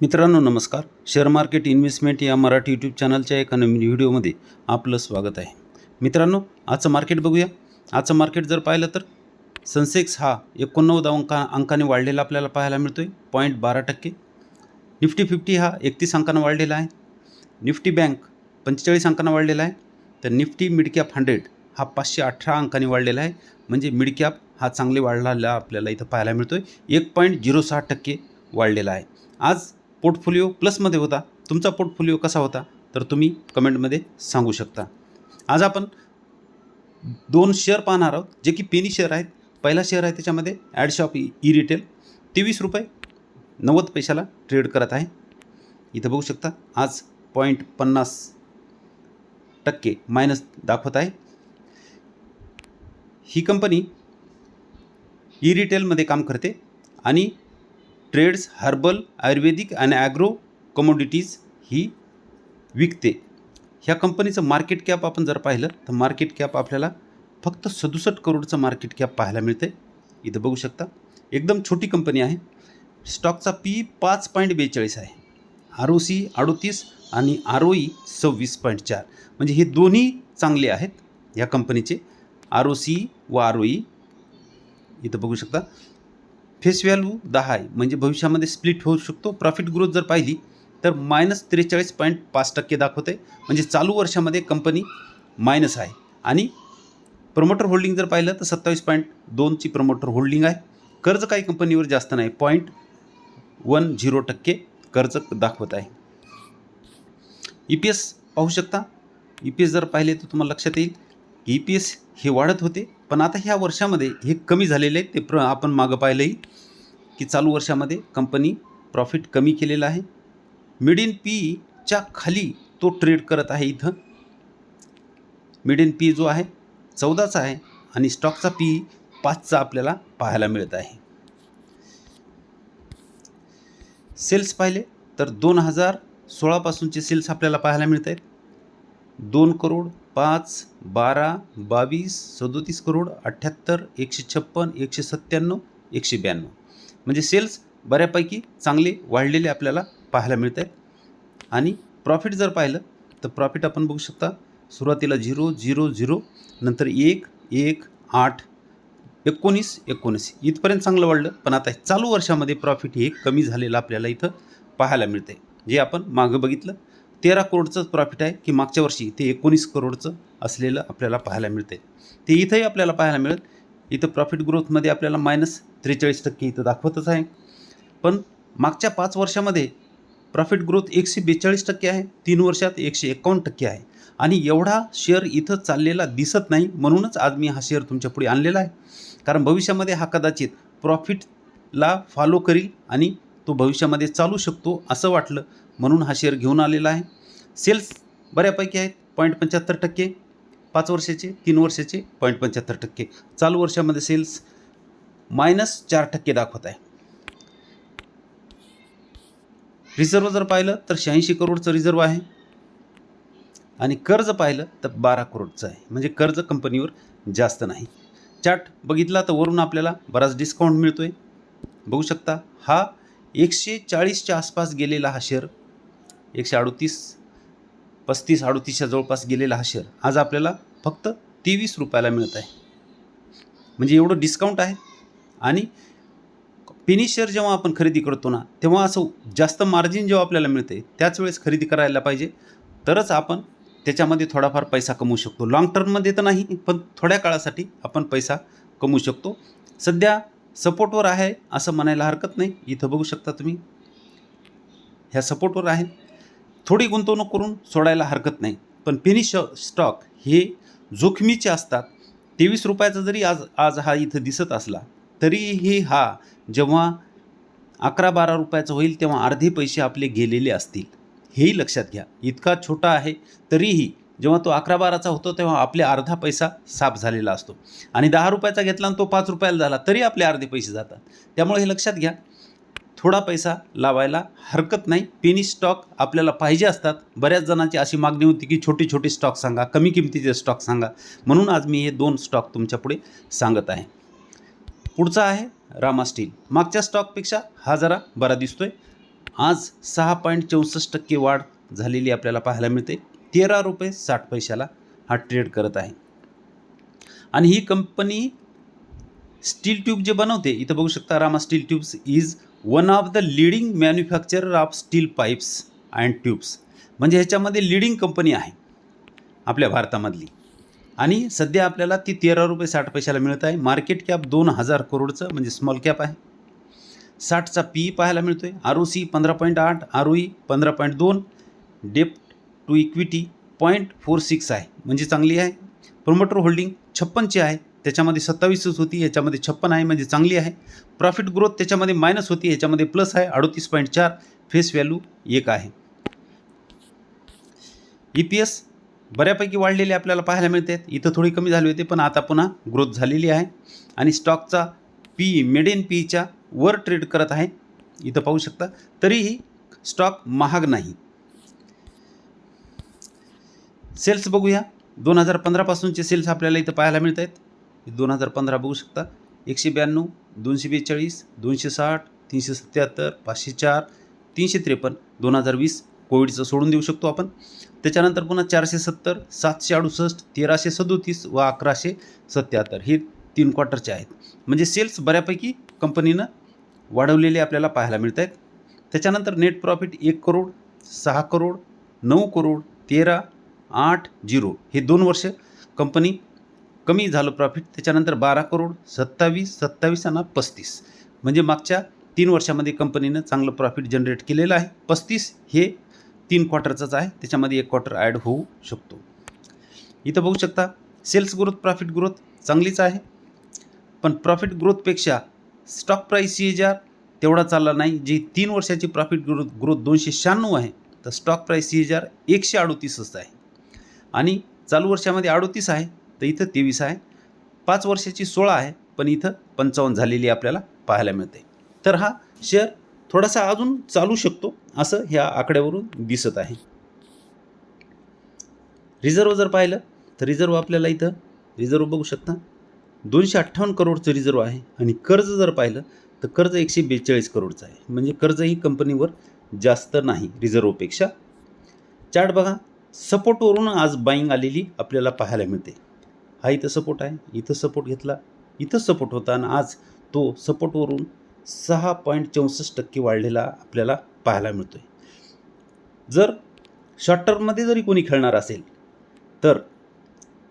मित्रांनो नमस्कार. Share market investment या मराठी यूट्यूब चॅनलच्या एका नवीन व्हिडिओमध्ये आपलं स्वागत आहे. मित्रांनो आजचं मार्केट बघूया. आजचं मार्केट जर पाहिलं तर सनसेक्स हा एकोणनव्वद अंका अंकाने वाढलेला आपल्याला पाहायला मिळतो आहे पॉईंट बारा टक्के. निफ्टी फिफ्टी हा एकतीस अंकानं वाढलेला आहे. निफ्टी बँक पंचेचाळीस अंकानं वाढलेला आहे. तर निफ्टी मिडकॅप हंड्रेड हा पाचशे अठरा अंकाने वाढलेला आहे. म्हणजे मिडकॅप हा चांगले वाढलेला आपल्याला इथं पाहायला मिळतो आहे एक पॉईंट झिरो सहा टक्के वाढलेला आहे. आज पोर्टफोलिओ प्लसमध्ये होता. तुमचा पोर्टफोलिओ कसा होता? तर तुम्ही कमेंटमध्ये सांगू शकता. आज आपण दोन शेअर पाहणार आहोत जे की पेनी शेअर आहेत. पहिला शेअर आहे त्याच्यामध्ये ॲडशॉप ई रिटेल तेवीस रुपये नव्वद पैशाला ट्रेड करत आहे. इथं बघू शकता आज पॉईंट पन्नास टक्के मायनस दाखवत आहे. ही कंपनी ई रिटेलमध्ये काम करते आणि ट्रेड्स हर्बल आयुर्वेदिक आणि ॲग्रो कमोडिटीज ही विकते. ह्या कंपनीचं मार्केट कॅप आपण जर पाहिलं तर मार्केट कॅप आपल्याला फक्त सदुसष्ट करोडचं मार्केट कॅप पाहायला मिळते. इथं बघू शकता एकदम छोटी कंपनी आहे. स्टॉकचा पी पाच पॉईंट बेचाळीस आहे. आर ओ सी अडोतीस आणि आर ओ ई सव्वीस पॉईंट चार. म्हणजे हे दोन्ही चांगले आहेत या कंपनीचे. आर ओ सी व आर ओ ई. इथं बघू शकता फेस व्हॅल्यू दहा आहे. म्हणजे भविष्यामध्ये स्प्लिट होऊ शकतो. प्रॉफिट ग्रोथ जर पाहिली तर मायनस त्रेचाळीस पॉईंट पाच टक्के दाखवते म्हणजे चालू वर्षामध्ये कंपनी मायनस आहे. आणि प्रमोटर होल्डिंग जर पाहिलं तर सत्तावीस पॉईंट दोनची प्रमोटर होल्डिंग आहे. कर्ज काही कंपनीवर जास्त नाही. पॉईंट वन झिरो टक्के कर्ज दाखवत आहे. ई पी एस पाहू शकता. ई पी एस जर पाहिले तर तुम्हाला लक्षात येईल. ई पी एस हे वाढत होते. पण आता ह्या वर्षामध्ये हे कमी झालेले आहे ते प्र आपण मागं पाहिलंही की चालू वर्षामध्ये कंपनी प्रॉफिट कमी केलेलं आहे. मिड इन पीच्या खाली तो ट्रेड करत आहे इथं. मिड इन पी जो आहे चौदाचा आहे आणि स्टॉकचा पी पाचचा आपल्याला पाहायला मिळत आहे. सेल्स पाहिले तर दोन हजार सोळापासूनचे सेल्स आपल्याला पाहायला मिळत आहेत. दोन करोड पाच बारा बावीस सदोतीस करोड अठ्ठ्याहत्तर एकशे छप्पन एकशे सत्त्याण्णव एकशे ब्याण्णव. म्हणजे सेल्स बऱ्यापैकी चांगले वाढलेले आपल्याला पाहायला मिळत आहेत आणि प्रॉफिट जर पाहिलं तर प्रॉफिट आपण बघू शकता सुरुवातीला झिरो झिरो झिरो नंतर एक एक आठ एकोणीस एकोणीस. इथपर्यंत चांगलं वाढलं पण आता चालू वर्षामध्ये प्रॉफिट हे कमी झालेलं आपल्याला इथं पाहायला मिळते जे आपण मागं बघितलं तेरा करोडचं प्रॉफिट आहे की मागच्या वर्षी ते एकोणीस करोडचं असलेलं आपल्याला पाहायला मिळते ते इथंही आपल्याला पाहायला मिळेल. इथं प्रॉफिट ग्रोथमध्ये आपल्याला मायनस त्रेचाळीस टक्के इथं दाखवतच आहे. पण मागच्या पाच वर्षामध्ये प्रॉफिट ग्रोथ एकशे बेचाळीस टक्के आहे. तीन वर्षात एकशे एकावन्न टक्के आहे. आणि एवढा शेअर इथं चाललेला दिसत नाही. म्हणूनच आज मी हा शेअर तुमच्यापुढे आणलेला आहे. कारण भविष्यामध्ये हा कदाचित प्रॉफिटला फॉलो करील आणि तो भविष्यामध्ये चालू शकतो असं वाटलं. म्हणून हा शेअर घेऊन आलेला आहे. सेल्स बऱ्यापैकी आहेत पॉईंट पंच्याहत्तर टक्के. पाच वर्षाचे तीन वर्षाचे पॉईंट पंच्याहत्तर टक्के. चालू वर्षामध्ये सेल्स मायनस चार टक्के दाखवत आहे. रिझर्व जर पाहिलं तर शहाऐंशी करोडचं रिझर्व आहे. आणि कर्ज पाहिलं तर बारा करोडचं आहे. म्हणजे कर्ज कंपनीवर जास्त नाही. चार्ट बघितला तर वरून आपल्याला बराच डिस्काउंट मिळतो आहे बघू शकता हा एकशे चाळीसच्या आसपास गेलेला हा शेअर एकशे अडतीस पस्तीस अडतीसच्या जवळपास गेलेला हा शेअर आज आपल्याला फक्त तेवीस रुपयाला मिळत आहे. म्हणजे एवढं डिस्काउंट आहे. आणि पेनी शेअर जेव्हा आपण खरेदी करतो ना तेव्हा असं जास्त मार्जिन जेव्हा आपल्याला मिळते त्याच वेळेस खरेदी करायला पाहिजे. तरच आपण त्याच्यामध्ये थोडाफार पैसा कमवू शकतो. लाँग टर्ममध्ये तर नाही पण थोड्या काळासाठी आपण पैसा कमवू शकतो. सध्या सपोर्टवर आहे असं म्हणायला हरकत नाही. इथं बघू शकता तुम्ही. ह्या सपोर्टवर आहे. थोडी गुंतवणूक करून सोडायला हरकत नाही. पण फिनिश स्टॉक हे जोखमीचे असतात. तेवीस रुपयाचा जरी आज आज हा इथं दिसत असला तरीही हा जेव्हा अकरा बारा रुपयाचा होईल तेव्हा अर्धे पैसे आपले गेलेले असतील. हेही लक्षात घ्या. इतका छोटा आहे तरीही जेव्हा तो अकरा बाराचा होतो तेव्हा आपले अर्धा पैसा साफ झालेला असतो. आणि दहा रुपयाचा घेतला आणि तो पाच रुपयाला झाला तरी आपले अर्धे पैसे जातात. त्यामुळे हे लक्षात घ्या थोडा पैसा लावायला हरकत नाही. पेनी स्टॉक आपल्याला पाहिजे असतात. बऱ्याच जणांची अशी मागणी होती की छोटे छोटे स्टॉक सांगा कमी किमतीचे स्टॉक सांगा. म्हणून आज मी हे दोन स्टॉक तुमच्यापुढे सांगत आहे. पुढचा आहे रामा स्टील. मागच्या स्टॉकपेक्षा हा जरा बरा दिसतोय. आज सहा पॉईंट चौसष्ट टक्के वाढ झालेली आपल्याला पाहायला मिळते. तेरा रुपये साठ पैशाला हा ट्रेड करत आहे. आणि ही कंपनी स्टील ट्यूब जे बनवते इथं बघू शकता Rama steel tubes is one of the leading manufacturer of steel pipes and tubes म्हणजे ह्याच्यामध्ये लिडिंग कंपनी आहे आपल्या भारतामधली. आणि सध्या आपल्याला ती तेरा रुपये साठ पैशाला मिळत आहे. मार्केट कॅप दोन हजार करोडचं म्हणजे स्मॉल कॅप आहे. साठचा पी पाहायला मिळतो आहे आर ओ सी पंधरा पॉईंट आठ आर ओ ई पंधरा पॉईंट दोन डेप्ट to equity point four six आहे. म्हणजे चांगली आहे. प्रोमोटर होल्डिंग छप्पनची आहे. त्याच्यामध्ये सत्तावीसच होती याच्यामध्ये छप्पन आहे म्हणजे चांगली आहे. प्रॉफिट ग्रोथ त्याच्यामध्ये मायनस होती याच्यामध्ये प्लस आहे अडतीस पॉईंट चार फेस व्हॅल्यू एक आहे. ई पी एस बऱ्यापैकी वाढलेले आपल्याला पाहायला मिळते. इथं थोडी कमी झाली होती पण आता पुन्हा ग्रोथ झालेली आहे. आणि स्टॉकचा पी मेड इन पीच्या वर ट्रेड करत आहे. इथं पाहू शकता. तरीही स्टॉक महाग नाही. सेल्स बघूया. दोन हजार पंधरापासूनचे सेल्स आपल्याला इथं पाहायला मिळत आहेत दोन हजार पंधरा बघू शकता. एकशे ब्याण्णव दोनशे बेचाळीस दोनशे साठ तीनशे सत्याहत्तर पाचशे चार तीनशे त्रेपन्न दोन हजार वीस कोविडचं सोडून देऊ शकतो आपण. त्याच्यानंतर पुन्हा चारशे सत्तर सातशे अडुसष्ट तेराशे सदोतीस व अकराशे सत्याहत्तर हे तीन क्वार्टरचे आहेत. म्हणजे सेल्स बऱ्यापैकी कंपनीनं वाढवलेले आपल्याला पाहायला मिळत आहेत त्याच्यानंतर नेट प्रॉफिट एक करोड सहा करोड नऊ करोड तेरा आठ झिरो हे दोन वर्ष कंपनी कमी झालं प्रॉफिट त्याच्यानंतर बारा करोड सत्तावीस सत्तावीस आणि पस्तीस. म्हणजे मागच्या तीन वर्षामध्ये कंपनीनं चांगलं प्रॉफिट जनरेट केलेलं आहे. पस्तीस हे तीन क्वार्टरचंच आहे. त्याच्यामध्ये एक क्वार्टर ॲड होऊ शकतो. इथं बघू शकता सेल्स ग्रोथ प्रॉफिट ग्रोथ चांगलीच आहे. पण profit ग्रोथपेक्षा stock price C H R तेवढा चालला नाही जी तीन वर्षाची प्रॉफिट ग्रोथ ग्रोथ दोनशे शहाण्णव आहे तर stock price C H R एकशे अडोतीसच आहे. आणि चालू वर्षामध्ये अडोतीस आहे तर इथं तेवीस आहे. पाच वर्षाची सोळा आहे पण इथं पंचावन्न झालेली आपल्याला पाहायला मिळते. तर हा शेअर थोडासा अजून चालू शकतो असं ह्या आकड्यावरून दिसत आहे. रिझर्व जर पाहिलं तर रिझर्व आपल्याला इथं रिझर्व बघू शकता. दोनशे अठ्ठावन्न करोडचं रिझर्व आहे आणि कर्ज जर पाहिलं तर कर्ज एकशे बेचाळीस करोडचं आहे. म्हणजे कर्ज ही कंपनीवर जास्त नाही रिझर्वपेक्षा चार्ट बघा सपोर्टवरून आज बाईंग आलेली आपल्याला पाहायला मिळते. हा इथं सपोर्ट आहे. इथं सपोर्ट घेतला. इथं सपोर्ट होता आणि आज तो सपोर्टवरून सहा पॉईंट चौसष्ट टक्के वाढलेला आपल्याला पाहायला मिळतो आहे जर शॉर्ट टर्ममध्ये जरी कोणी खेळणार असेल तर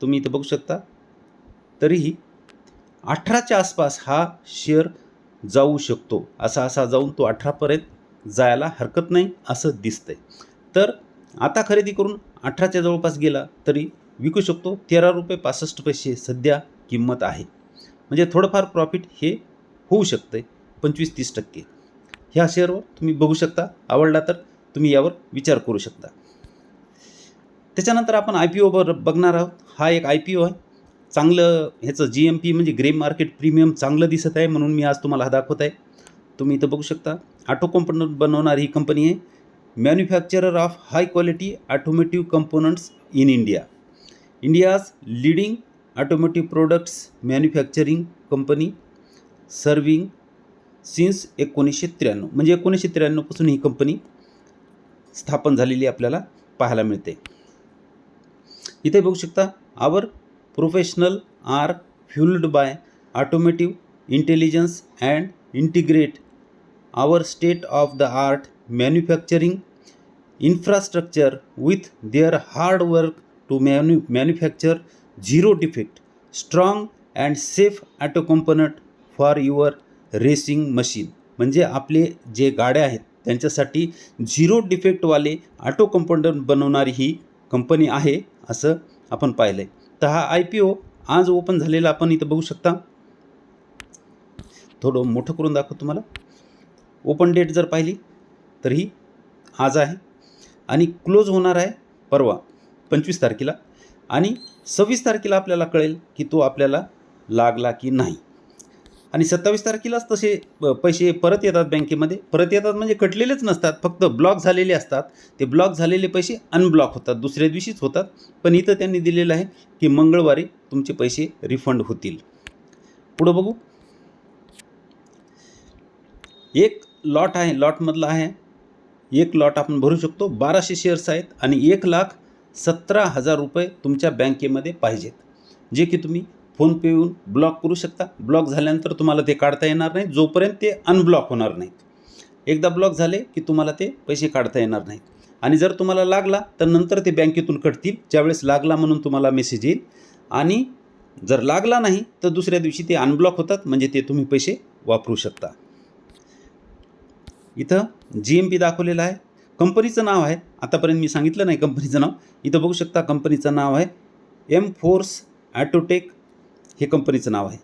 तुम्ही इथं बघू शकता. तरीही अठराच्या आसपास हा शेअर जाऊ शकतो. असा असा जाऊन तो अठरापर्यंत जायला हरकत नाही असं दिसतंय. तर आता खरेदी करून अठराच्या जवळपास गेला तरी विकू शकतो. तेरा रुपये पासष्ट पैसे सध्या किंमत आहे. म्हणजे थोडंफार प्रॉफिट हे होऊ शकतं आहे पंचवीस तीस टक्के. ह्या शेअरवर तुम्ही बघू शकता. आवडला तर तुम्ही यावर विचार करू शकता. त्याच्यानंतर आपण आय पी ओवर बघणार आहोत. हा एक आय पी ओ आहे. चांगलं ह्याचं जी एम पी म्हणजे ग्रे मार्केट प्रीमियम चांगलं दिसत आहे म्हणून मी आज तुम्हाला हा दाखवत आहे. तुम्ही इथं बघू शकता. ऑटो कंपोनंट बनवणारी ही कंपनी आहे. Manufacturer of high quality automotive components in India India's leading automotive products manufacturing company serving since एकोणीसशे त्र्याण्णव. म्हणजे एकोणीसशे त्र्याण्णवपासून ही कंपनी स्थापन झालेली आपल्याला पाहायला मिळते. इथे बघू शकता our professional are fuelled by automotive intelligence and integrate our state of the art manufacturing infrastructure with their hard work to manu manufacture zero defect strong and safe auto component for your racing machine म्हणजे आपले जे गाड्या आहेत त्यांच्यासाठी zero डिफेक्टवाले auto component बनवणारी ही company आहे असं आपण पाहिलं आहे तर हा आय पी ओ आज ओपन झालेला आपण इथं बघू शकता. थोडं मोठं करून दाखवतो तुम्हाला. ओपन डेट जर पाहिली तर ही आज आहे. आणि क्लोज होणार आहे परवा. पंचवीस तारखेला. आणि सव्वीस तारखेला आपल्याला कळेल की तो आपल्याला लागला की नाही. आणि सत्तावीस तारखेलाच तसे पैसे परत येतात बँकेमध्ये. परत येतात म्हणजे कटलेलेच नसतात. फक्त ब्लॉक झालेले असतात. ते ब्लॉक झालेले पैसे अनब्लॉक होतात. दुसऱ्या दिवशीच होतात. पण इथं त्यांनी दिलेलं आहे की मंगळवारी तुमचे पैसे रिफंड होतील. पुढं बघू. एक लॉट आहे. लॉटमधला आहे. एक लॉट आपण भरू शकतो. बाराशे शेअर्स आहेत. आणि एक लाख सतरा हजार रुपये तुमच्या बँकेमध्ये पाहिजेत. जे की तुम्ही फोनपे येऊन ब्लॉक करू शकता. ब्लॉक झाल्यानंतर तुम्हाला ते काढता येणार नाही जोपर्यंत ते अनब्लॉक होणार नाहीत. एकदा ब्लॉक झाले की तुम्हाला ते पैसे काढता येणार नाहीत. आणि जर तुम्हाला लागला तर नंतर ते बँकेतून कटतील. ज्यावेळेस लागला म्हणून तुम्हाला मेसेज येईल. आणि जर लागला नाही तर दुसऱ्या दिवशी ते अनब्लॉक होतात. म्हणजे ते तुम्ही पैसे वापरू शकता. इथं जी एम पी दाखवलेला आहे. कंपनीचं नाव आहे. आतापर्यंत मी सांगितलं नाही कंपनीचं नाव. इथं बघू शकता कंपनीचं नाव आहे. एम फोर्स ॲटोटेक हे कंपनीचं नाव आहे.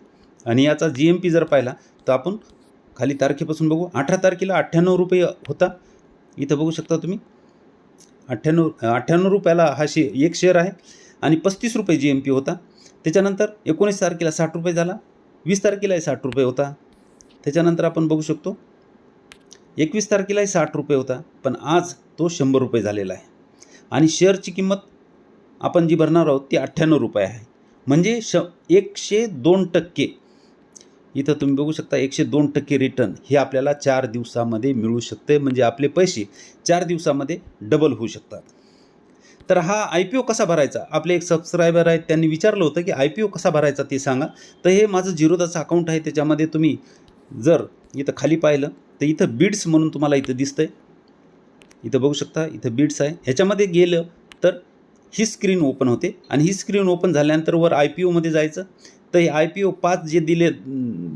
आणि याचा जी एम पी जर पाहिला तर आपण खाली तारखेपासून बघू. अठरा तारखेला अठ्ठ्याण्णव रुपये होता. इथं बघू शकता तुम्ही. अठ्ठ्याण्णव अठ्ठ्याण्णव रुपयाला हा शे एक शेअर आहे. आणि पस्तीस रुपये जी एम पी होता. त्याच्यानंतर एकोणीस तारखेला साठ रुपये झाला. वीस तारखेलाही साठ रुपये होता. त्याच्यानंतर आपण बघू शकतो एकवीस तारखेलाही साठ रुपये होता पण आज तो शंभर रुपये झालेला आहे. आणि शेअरची किंमत आपण जी भरणार आहोत ती अठ्ठ्याण्णव रुपये आहे. म्हणजे श एकशे दोन टक्के. इथं तुम्ही बघू शकता एकशे दोन टक्के रिटर्न हे आपल्याला चार दिवसामध्ये मिळू शकते म्हणजे आपले पैसे चार दिवसामध्ये डबल होऊ शकतात. तर हा आय पी ओ कसा भरायचा? आपले एक सबस्क्रायबर आहेत त्यांनी विचारलं होतं की आय पी ओ कसा भरायचा ते सांगा. तर हे माझं झिरोदाचं अकाउंट आहे त्याच्यामध्ये तुम्ही जर इथं खाली पाहिलं तर इथं बीड्स म्हणून तुम्हाला इथं दिसतंय. इथं बघू शकता इथं बीड्स आहे. ह्याच्यामध्ये गेलं तर ही स्क्रीन ओपन होते आणि ही स्क्रीन ओपन झाल्यानंतर वर आय पी ओमध्ये जायचं. तर हे आय पी ओ पाच जे दिले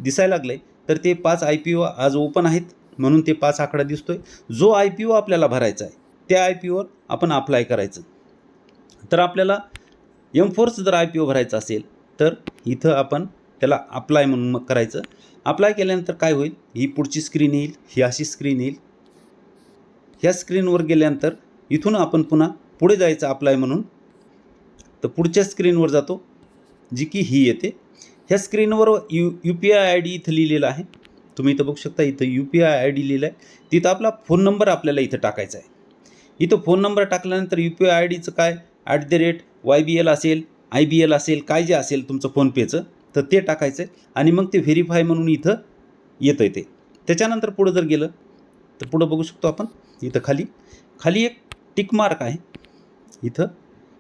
दिसायला लागले तर ते पाच आय पी ओ आज ओपन आहेत म्हणून ते पाच आकडा दिसतो आहे जो आय पी ओ आपल्याला भरायचा आहे त्या आय पी ओवर आपण अप्लाय करायचं. तर आपल्याला एम फोर्स जर आय पी ओ भरायचा असेल तर इथं आपण त्याला अप्लाय म्हणून मग करायचं. अप्लाय केल्यानंतर काय होईल? ही पुढची स्क्रीन येईल ही अशी स्क्रीन येईल. ह्या स्क्रीनवर गेल्यानंतर इथून आपण पुन्हा पुढे जायचं अप्लाय म्हणून. तर पुढच्या स्क्रीनवर जातो जी की ही येते. ह्या स्क्रीनवर U U P I I D इथं लिहिलेलं आहे. तुम्ही इथं बघू शकता इथं U P I I D लिहिलं आहे तिथं आपला फोन नंबर आपल्याला इथं टाकायचा आहे. इथं फोन नंबर टाकल्यानंतर यू पी आय आय डीचं काय? At the rate Y B L असेल आय बी एल असेल काय जे असेल तुमचं फोनपेचं तर ते टाकायचं आहे आणि मग ते व्हेरीफाय म्हणून इथं येतं आहे ते. त्याच्यानंतर पुढं जर गेलं तर पुढं बघू शकतो आपण इथं खाली. खाली एक टिक मार्क आहे. इथं.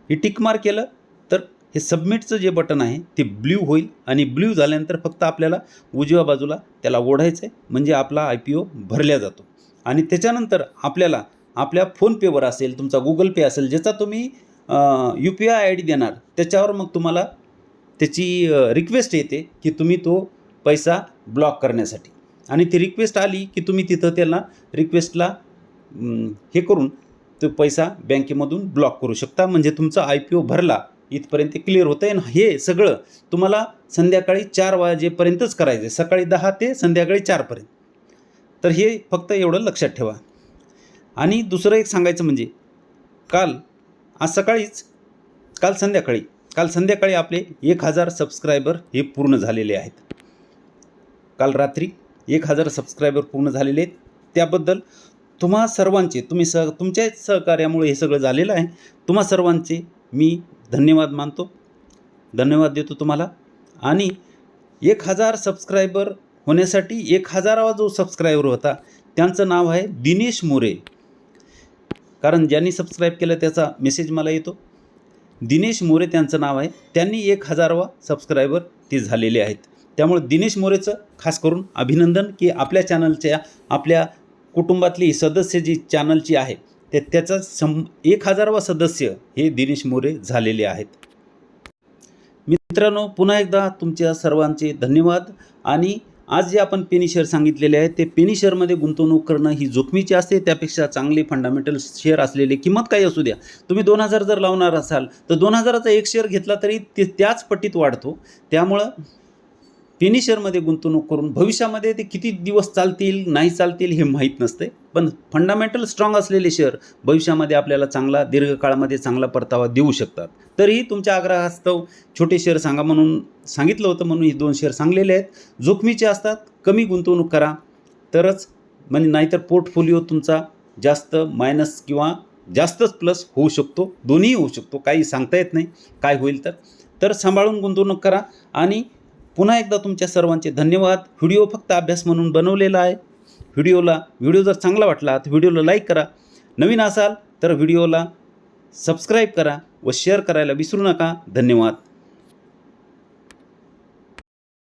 हे टिक मार्क केलं तर हे सबमिटचं जे बटन आहे ते ब्ल्यू होईल आणि ब्ल्यू झाल्यानंतर फक्त आपल्याला उजव्या बाजूला त्याला ओढायचं आहे म्हणजे आपला आय पी ओ भरल्या जातो. आणि त्याच्यानंतर आपल्याला आपल्या फोनपेवर असेल तुमचा गुगल पे असेल ज्याचा तुम्ही U P I I D देणार त्याच्यावर मग तुम्हाला त्याची रिक्वेस्ट येते की तुम्ही तो पैसा ब्लॉक करण्यासाठी. आणि ती रिक्वेस्ट आली की तुम्ही तिथं त्याला रिक्वेस्टला हे करून तो पैसा बँकेमधून ब्लॉक करू शकता. म्हणजे तुमचा आय पी ओ भरला इथपर्यंत क्लिअर होतं आहे हे सगळं तुम्हाला संध्याकाळी चार वाजेपर्यंतच करायचं आहे सकाळी दहा ते संध्याकाळी चारपर्यंत. तर हे फक्त एवढं लक्षात ठेवा. आणि दुसरं एक सांगायचं म्हणजे काल आज सकाळीच काल संध्याकाळी काल संध्याकाळी आपले एक हजार सबस्क्रायबर हे पूर्ण झालेले आहेत. काल रात्री एक हजार सबस्क्रायबर पूर्ण झालेले आहेत. त्याबद्दल तुम्हा सर्वांचे तुम्ही सह तुमच्याच सहकार्यामुळे हे सगळं झालेलं आहे. तुम्हा सर्वांचे मी धन्यवाद मानतो. धन्यवाद देतो तुम्हाला. आणि एक हजार सबस्क्रायबर होण्यासाठी एक हजारावा जो सबस्क्रायबर होता त्यांचं नाव आहे दिनेश मोरे. कारण ज्यांनी सबस्क्राईब केलं त्याचा मेसेज मला येतो. दिनेश मोरे त्यांचं नाव आहे. त्यांनी एक हजारवा सबस्क्रायबर ते झालेले आहेत. त्यामुळे दिनेश मोरेचं खास करून अभिनंदन की आपल्या चॅनलच्या आपल्या कुटुंबातली सदस्य जी चॅनलची आहे ते त्याचा सं एक हजारवा सदस्य हे दिनेश मोरे झालेले आहेत. मित्रांनो पुन्हा एकदा तुमच्या सर्वांचे धन्यवाद आणि आज जे आपण पेनी शेअर सांगितलेले आहे ते पेनी शेअरमध्ये गुंतवणूक करणं ही जोखमीची असते. त्यापेक्षा चांगले फंडामेंटल शेअर असलेले किंमत काही असू द्या. तुम्ही दोन हजार जर लावणार असाल तर दोन हजाराचा एक शेअर घेतला तरी ते त्याच पट्टीत वाढतो. त्यामुळं पेनी शेअरमध्ये गुंतवणूक करून भविष्यामध्ये ते किती दिवस चालतील नाही चालतील हे माहीत नसते पण फंडामेंटल स्ट्रॉंग असलेले शेअर भविष्यामध्ये आपल्याला चांगला दीर्घकाळामध्ये चांगला परतावा देऊ शकतात. तरीही तुमच्या आग्रहास्तव छोटे शेअर सांगा म्हणून सांगितलं होतं म्हणून हे दोन शेअर सांगलेले आहेत. जोखमीचे असतात कमी गुंतवणूक करा. तरच म्हणजे नाहीतर पोर्टफोलिओ तुमचा जास्त मायनस किंवा जास्तच प्लस होऊ शकतो. दोन्ही होऊ शकतो. काही सांगता येत नाही. काय होईल तर. तर सांभाळून गुंतवणूक करा. आणि पुन्हा एकदा तुमच्या सर्वांचे धन्यवाद. व्हिडिओ फक्त अभ्यास म्हणून बनवलेला आहे. व्हिडिओला व्हिडिओ जर चांगला वाटला तर व्हिडिओला लाईक करा. नवीन असाल तर व्हिडिओला सबस्क्राईब करा व शेअर करायला विसरू नका. धन्यवाद.